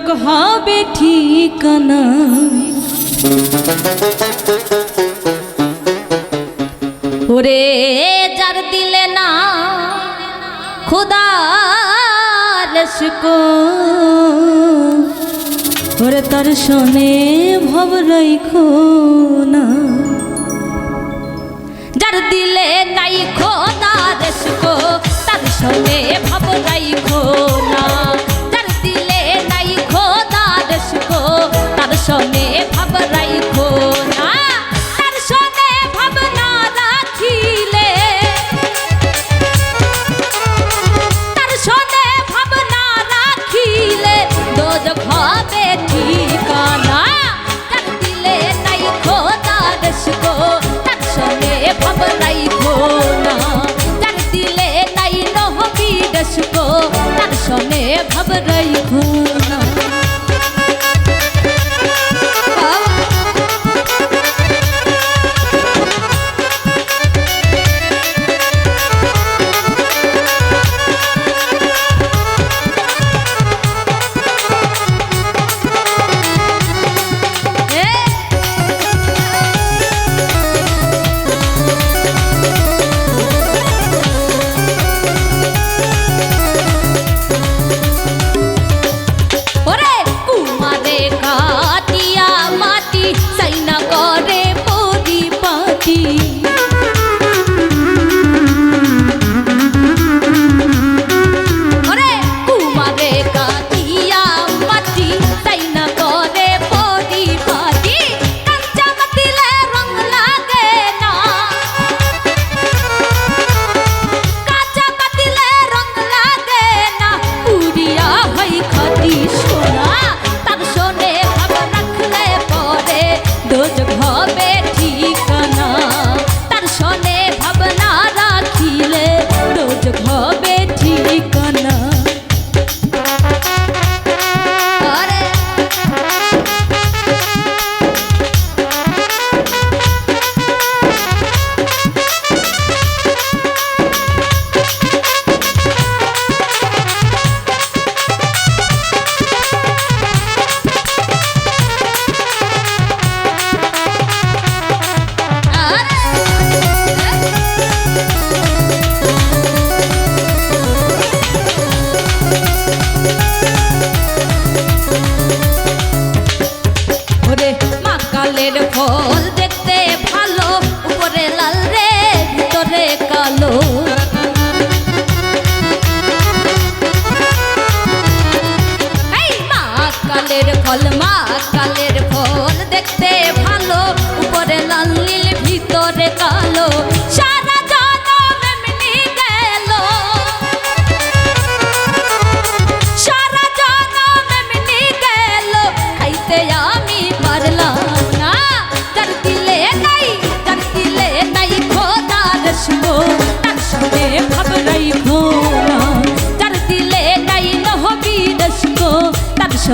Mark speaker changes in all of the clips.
Speaker 1: দোজক হবে ঠিকানা ওরে যার দিলে না খুদা ওরে তার শোনে ভব রাইখো না যার দিলে নাই খোদা রসকো তার শোনে ভব রাইখো শোনে ভব রাইখো না। তার শোনে ভব না রাখিলে। তার শোনে ভাবনা রাখিলে দোজখ হবে ঠিকানা। তার দিলে নাই রসকো তার ভাব রাইখো না। তার রসকো তার শোনে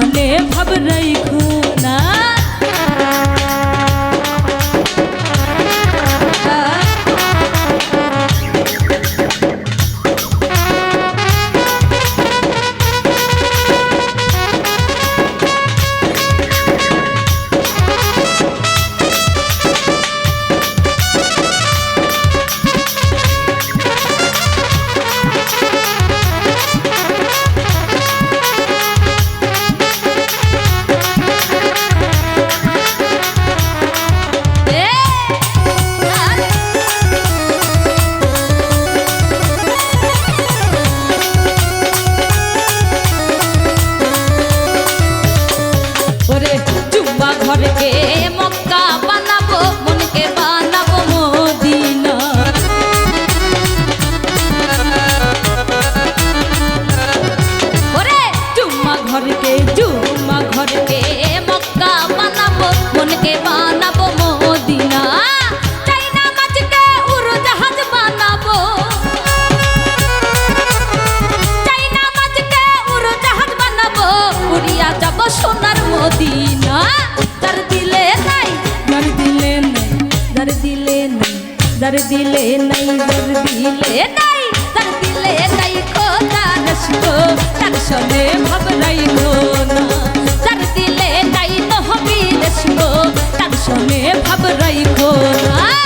Speaker 1: সঙ্গে ভাব নাই সোনার মদিনা। তার দিলে নাই, যার দিলে নাই, যার দিলে নাই, যার দিলে নাই, যার দিলে নাই, যার দিলে নাই খোদা রসকো মনে ভাব রাইখো না